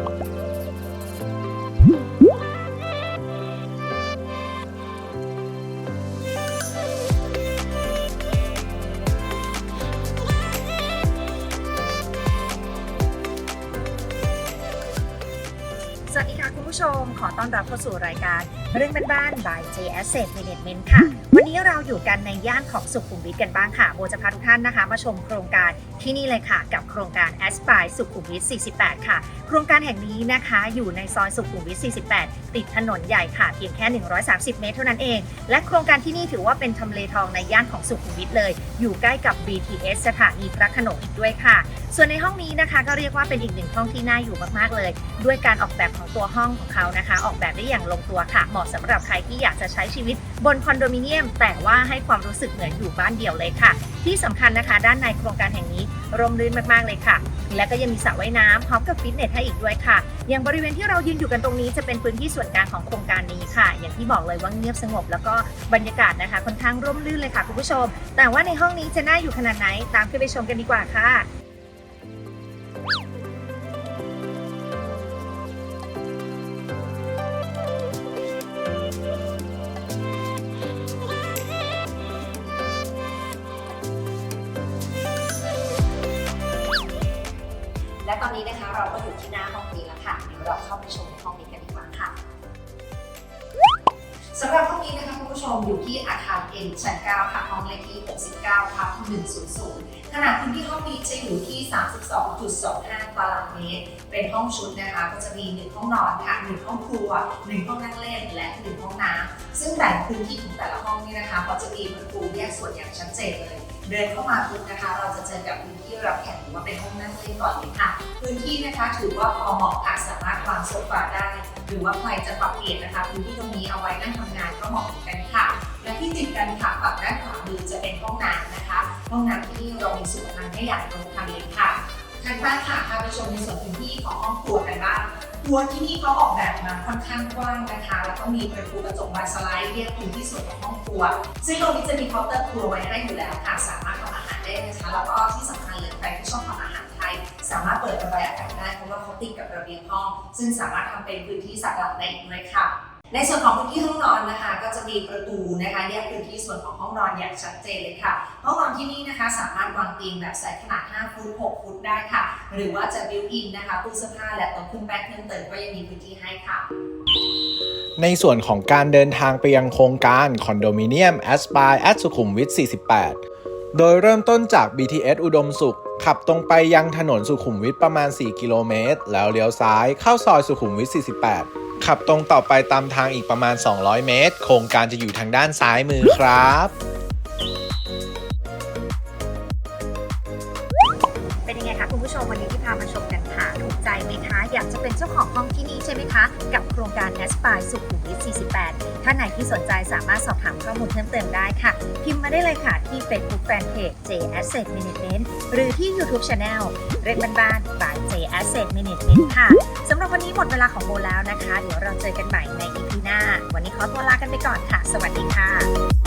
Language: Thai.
สวัสดีค่ะคุณ ผู้ชมขอต้อนรับเข้าสู่รายการเรื่องบ้านๆ by J Asset Management ค่ะ วันนี้เราอยู่กันในย่านของสุขุมวิทกันบ้างค่ะโบจะพาทุกท่านนะคะ มาชมโครงการที่นี่เลยค่ะ กับโครงการ Aspire สุขุมวิท 48 ค่ะ โครงการแห่งนี้นะคะ อยู่ในซอยสุขุมวิท 48 ติดถนนใหญ่ค่ะ เพียงแค่ 130 เมตรเท่านั้นเอง และโครงการที่นี่ถือว่าเป็นทำเลทองในย่านของสุขุมวิทเลย อยู่ใกล้กับ BTS สถานีพระโขนงอีกด้วยค่ะ ส่วนในห้องนี้นะคะ ก็เรียกว่าเป็นอีกหนึ่งห้องที่น่าอยู่มากๆเลย ด้วยการออกแบบของตัวห้องของเขานะคะ ออกแบบได้อย่างลงตัวค่ะ เหมาะสำหรับใครที่อยากจะใช้ชีวิตบนคอนโดมิเนียม แต่ว่าให้ความรู้สึกเหมือนอยู่บ้านเดี่ยวเลยค่ะ ที่สำคัญนะคะ ด้านในโครงการแห่งนี้ร่มรื่นมากๆเลยค่ะ และก็ยังมีสระว่ายน้ำพร้อมกับฟิตเนสให้อีกด้วยค่ะ อย่างบริเวณที่เรายืนอยู่กันตรงนี้จะเป็นพื้นที่ส่วนกลางของโครงการนี้ค่ะ อย่างที่บอกเลยว่าเงียบสงบ แล้วก็บรรยากาศนะคะค่อนข้างร่มรื่นเลยค่ะคุณผู้ชม แต่ว่าในห้องนี้จะน่าอยู่ขนาดไหนตามขึ้นไปชมกันดีกว่าค่ะ และตอนนี้นะคะเราก็อยู่ที่หน้าห้องนี้แล้วค่ะเดี๋ยวเราเข้าไปชมในห้องนี้กันดีกว่าค่ะสำหรับห้องนี้นะคะคุณผู้ชมอยู่ที่อาคาร N ชั้น 9 ค่ะห้องเลขที่ 69ทับ100 ขนาดพื้นที่ห้องนี้จะอยู่ที่ 32.25 ตารางเมตร เป็นห้องชุดนะคะ ก็จะมี 1 ห้องนอนค่ะ 1 ห้องครัว 1 ห้องนั่งเล่น และ 1 ห้องน้ำซึ่งแบ่งพื้นที่ของแต่ละห้องนี่นะคะ ก็จะมีประตูแยกส่วนอย่างชัดเจนเลย เดินเข้ามาปุ๊บนะคะ เราจะเจอกับพื้นที่รับแขกหรือว่าเป็นห้องนั่งเล่นก่อนเลยค่ะ พื้นที่นะคะถือว่าพอเหมาะค่ะสามารถวางโซฟาได้ หรือว่าใครจะปรับเปลี่ยนนะคะพื้นที่ตรงนี้เอาไว้นั่งทำงานก็เหมาะกันค่ะ และที่ติดกันค่ะฝั่งด้านขวามือจะเป็นห้องน้ำนะคะ ห้องน้ำที่นี่เรามีสุขภัณฑ์ให้อย่างครบครันเลยค่ะ ทางด้านค่ะพาไปชมในส่วนพื้นที่ของห้องครัวกันบ้างครัวที่นี่เขาออกแบบมาค่อนข้างกว้างนะคะ แล้วก็มีประตูกระจกบานสไลด์แยกพื้นที่ส่วนของห้องครัว ซึ่งตรงนี้จะมีเคาน์เตอร์ครัวไว้ให้อยู่แล้วค่ะ สามารถทำอาหารได้นะคะ แล้วก็ที่สำคัญเลยใครที่ชอบทำอาหารไทย สามารถเปิดระบายอากาศได้เพราะว่าเขาติดกับระเบียงห้อง ซึ่งสามารถทำเป็นพื้นที่สักหลักได้อีกด้วยค่ะ ในส่วนของพื้นที่ห้องนอนนะคะีประตูนะคะแยกพื้นที่ส่วนของห้องนอนอย่างชัดเจนเลยค่ะห้องนอนที่นี่นะคะสามารถวางเตียงแบบไซส์ขนาด 5 ฟุต 6 ฟุตได้ค่ะ หรือว่าจะบิวอินนะคะตู้เสื้อผ้าและโต๊ะเครื่องแป้งเครื่องเติมก็ยังมีพื้นที่ให้ค่ะในส่วนของการเดินทางไปยังโครงการคอนโดมิเนียม Aspire at สุขุมวิท 48 โดยเริ่มต้นจาก BTS อุดมสุข ขับตรงไปยังถนนสุขุมวิทประมาณ 4 กิโลเมตร แล้วเลี้ยวซ้ายเข้าซอยสุขุมวิท 48 ขับตรงต่อไปตามทางอีกประมาณ 200 เมตร โครงการจะอยู่ทางด้านซ้ายมือครับ เป็นยังไงคะคุณผู้ชมวันนี้ที่พามาชมกันค่ะ ถูกใจไหมคะ อยากจะเป็นเจ้าของห้องที่นี่ใช่ไหมคะ กับโครงการ Aspire สุขุมวิท 48ถ้าไหนที่สนใจสามารถสอบถามข้อมูลเพิ่มเติมได้ค่ะ พิมพ์มาได้เลยค่ะที่ Facebook Fanpage J Asset Management หรือที่ YouTube Channel เรียกบ้านๆ by J Asset Management ค่ะ สำหรับวันนี้หมดเวลาของโบแล้วนะคะ เดี๋ยวเราเจอกันใหม่ใน EP หน้า วันนี้ขอตัวลากันไปก่อนค่ะ สวัสดีค่ะ